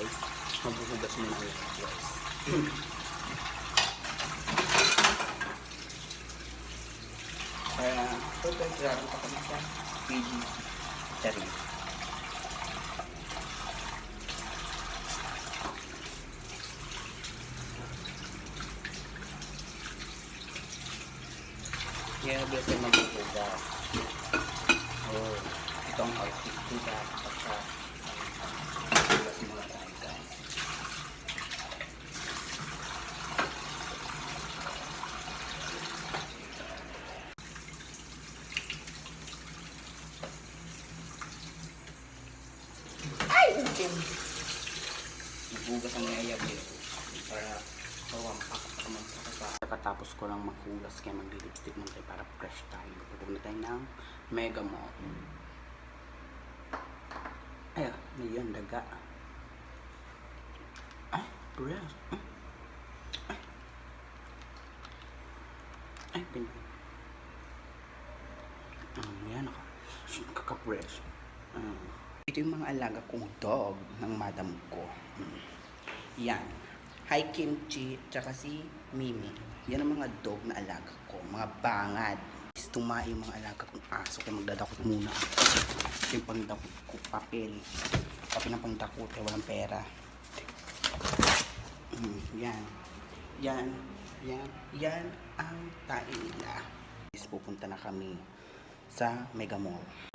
guys. Maghuhugas muna ako guys. Kaya, ito guys, gano'n pa kami sa PGC. Charis. Blessed na maghuhugas. Oh, ito ang outfit guys. Pagka hugas muna tayo guys. Ay! Utim! Maghugas ang nayayab eh. Para pawampak ka man sa kasa. Katapos ko lang maghugas kaya magli-lipstick mo tayo para fresh tayo. Pupunta tayo ng Mega Mall. Ay, ah, may yun, daga. Ay, breast. Ay. Ay. Ay, ganyan. Um, yan ako. Kaka-breast. Um, ito yung mga alaga kong dog ng madam ko. Mm. Yan. Hi Kimchi, tsaka si Mimi. Yan ang mga dog na alaga ko. Mga bangad. Is tumae yung mga alaga kong aso. Kaya magdadakot muna ako. Ito yung pangdakot ko. Papel. Papel ng pangdakot. Kaya walang pera. Mm, yan. Yan. Yan. Yan ang tae nila. Pupunta na kami sa Mega Mall.